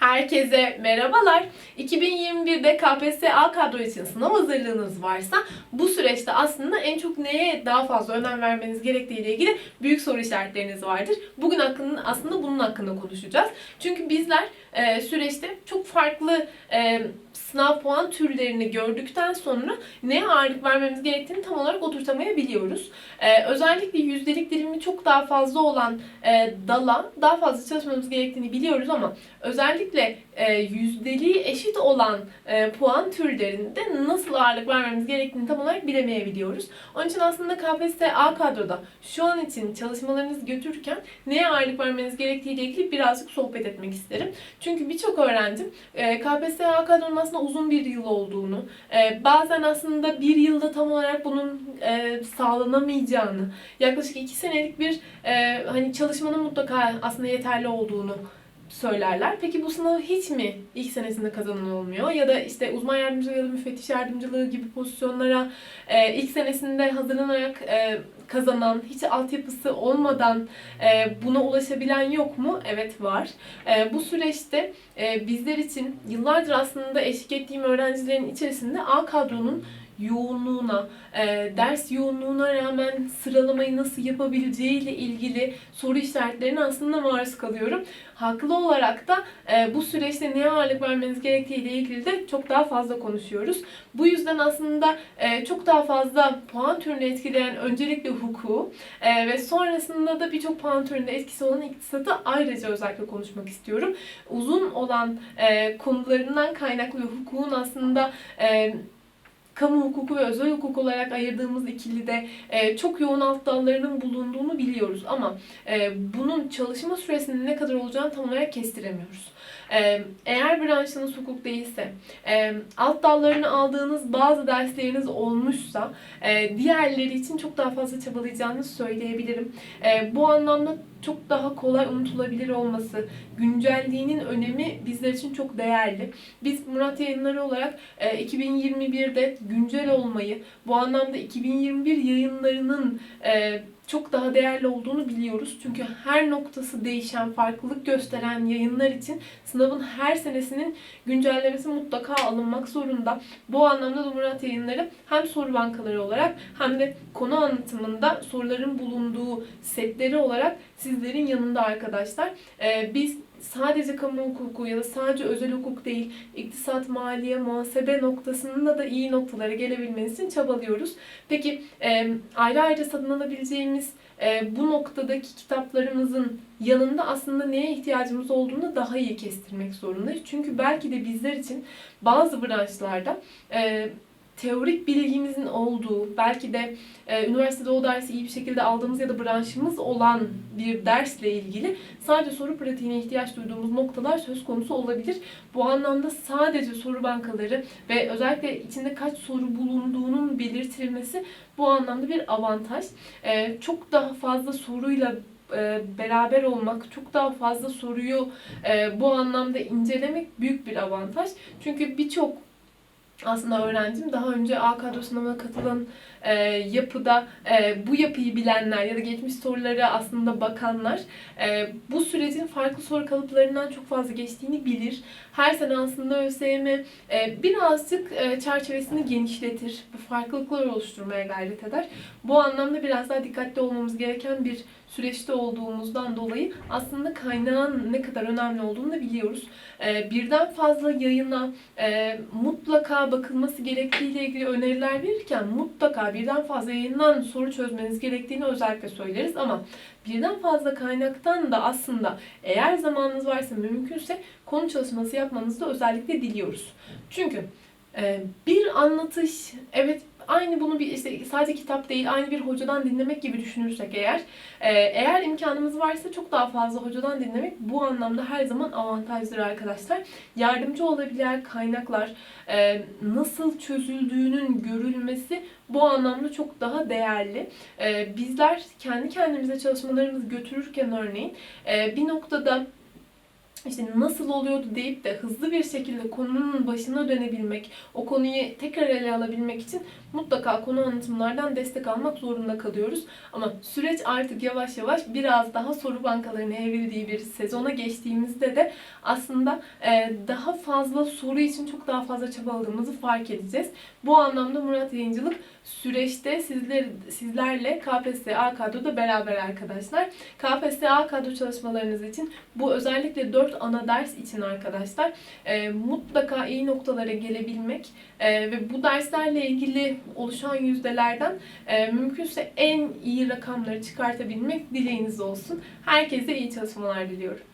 Herkese merhabalar. 2021'de KPSS A kadro için sınav hazırlığınız varsa bu süreçte aslında en çok neye daha fazla önem vermeniz gerektiği ile ilgili büyük soru işaretleriniz vardır. Bugün hakkında aslında bunun hakkında konuşacağız. Çünkü bizler e, süreçte çok farklı e, sınav puan türlerini gördükten sonra neye ağırlık vermemiz gerektiğini tam olarak oturtamayabiliyoruz. E, özellikle yüzdelik dilimi çok daha fazla olan e, dala daha fazla çalışmamız gerektiğini biliyoruz ama özellikle e, yüzdeliği eşit olan e, puan türlerinde nasıl ağırlık vermemiz gerektiğini tam olarak bilemeyebiliyoruz. Onun için aslında KPSS A kadroda şu an için çalışmalarınızı götürürken neye ağırlık vermeniz gerektiği ile ilgili birazcık sohbet etmek isterim. Çünkü birçok öğrencim e, KPSS A kadronun aslında uzun bir yıl olduğunu, e, bazen aslında bir yılda tam olarak bunun e, sağlanamayacağını, yaklaşık iki senelik bir e, hani çalışmanın mutlaka aslında yeterli olduğunu söylerler. Peki bu sınavı hiç mi ilk senesinde kazanan olmuyor? Ya da işte uzman yardımcılığı ya da müfettiş yardımcılığı gibi pozisyonlara e, ilk senesinde hazırlanarak e, kazanan, hiç altyapısı olmadan e, buna ulaşabilen yok mu? Evet var. E, bu süreçte e, bizler için yıllardır aslında eşlik ettiğim öğrencilerin içerisinde A kadronun yoğunluğuna, e, ders yoğunluğuna rağmen sıralamayı nasıl yapabileceğiyle ilgili soru işaretlerine aslında maruz kalıyorum. Haklı olarak da e, bu süreçte neye ağırlık vermeniz gerektiğiyle ilgili de çok daha fazla konuşuyoruz. Bu yüzden aslında e, çok daha fazla puan türünü etkileyen öncelikle hukuku e, ve sonrasında da birçok puan türünde etkisi olan iktisatı ayrıca özellikle konuşmak istiyorum. Uzun olan e, konularından kaynaklı hukukun aslında e, kamu hukuku ve özel hukuk olarak ayırdığımız ikilide e, çok yoğun alt dallarının bulunduğunu biliyoruz ama e, bunun çalışma süresinin ne kadar olacağını tam olarak kestiremiyoruz. E, eğer branşınız hukuk değilse, e, alt dallarını aldığınız bazı dersleriniz olmuşsa e, diğerleri için çok daha fazla çabalayacağınızı söyleyebilirim. E, bu anlamda çok daha kolay unutulabilir olması, güncelliğinin önemi bizler için çok değerli. Biz Murat Yayınları olarak e, 2021'de güncel olmayı, bu anlamda 2021 yayınlarının e, çok daha değerli olduğunu biliyoruz. Çünkü her noktası değişen, farklılık gösteren yayınlar için sınavın her senesinin güncellemesi mutlaka alınmak zorunda. Bu anlamda da Murat Yayınları hem soru bankaları olarak hem de konu anlatımında soruların bulunduğu setleri olarak sizlerin yanında arkadaşlar. Ee, biz sadece kamu hukuku ya da sadece özel hukuk değil, iktisat, maliye, muhasebe noktasında da iyi noktalara gelebilmeniz için çabalıyoruz. Peki ayrı ayrı satın alabileceğimiz bu noktadaki kitaplarımızın yanında aslında neye ihtiyacımız olduğunu daha iyi kestirmek zorundayız. Çünkü belki de bizler için bazı branşlarda teorik bilgimizin olduğu, belki de e, üniversitede o dersi iyi bir şekilde aldığımız ya da branşımız olan bir dersle ilgili sadece soru pratiğine ihtiyaç duyduğumuz noktalar söz konusu olabilir. Bu anlamda sadece soru bankaları ve özellikle içinde kaç soru bulunduğunun belirtilmesi bu anlamda bir avantaj. E, çok daha fazla soruyla e, beraber olmak, çok daha fazla soruyu e, bu anlamda incelemek büyük bir avantaj. Çünkü birçok aslında öğrencim daha önce A kadro sınavına katılan e, yapıda e, bu yapıyı bilenler ya da geçmiş sorulara aslında bakanlar e, bu sürecin farklı soru kalıplarından çok fazla geçtiğini bilir. Her sene aslında ÖSYM e, birazcık e, çerçevesini genişletir, bu farklılıklar oluşturmaya gayret eder. Bu anlamda biraz daha dikkatli olmamız gereken bir süreçte olduğumuzdan dolayı aslında kaynağın ne kadar önemli olduğunu da biliyoruz. E, birden fazla yayına e, mutlaka bakılması gerektiğiyle ilgili öneriler verirken mutlaka birden fazla yayından soru çözmeniz gerektiğini özellikle söyleriz ama birden fazla kaynaktan da aslında eğer zamanınız varsa mümkünse konu çalışması yapmanızı da özellikle diliyoruz. Çünkü e, bir anlatış, evet aynı bunu bir işte sadece kitap değil aynı bir hocadan dinlemek gibi düşünürsek eğer e, eğer imkanımız varsa çok daha fazla hocadan dinlemek bu anlamda her zaman avantajdır arkadaşlar. Yardımcı olabilen kaynaklar e, nasıl çözüldüğünün görülmesi bu anlamda çok daha değerli. E, bizler kendi kendimize çalışmalarımızı götürürken örneğin bir noktada işte nasıl oluyordu deyip de hızlı bir şekilde konunun başına dönebilmek, o konuyu tekrar ele alabilmek için mutlaka konu anlatımlardan destek almak zorunda kalıyoruz. Ama süreç artık yavaş yavaş biraz daha soru bankalarına evrildiği bir sezona geçtiğimizde de aslında e, daha fazla soru için çok daha fazla çabaladığımızı fark edeceğiz. Bu anlamda Murat Yayıncılık süreçte sizler, sizlerle KPSS kadroda beraber arkadaşlar. KPSS kadro çalışmalarınız için bu özellikle 4 ana ders için arkadaşlar e, mutlaka iyi noktalara gelebilmek e, ve bu derslerle ilgili oluşan yüzdelerden e, mümkünse en iyi rakamları çıkartabilmek dileğiniz olsun. Herkese iyi çalışmalar diliyorum.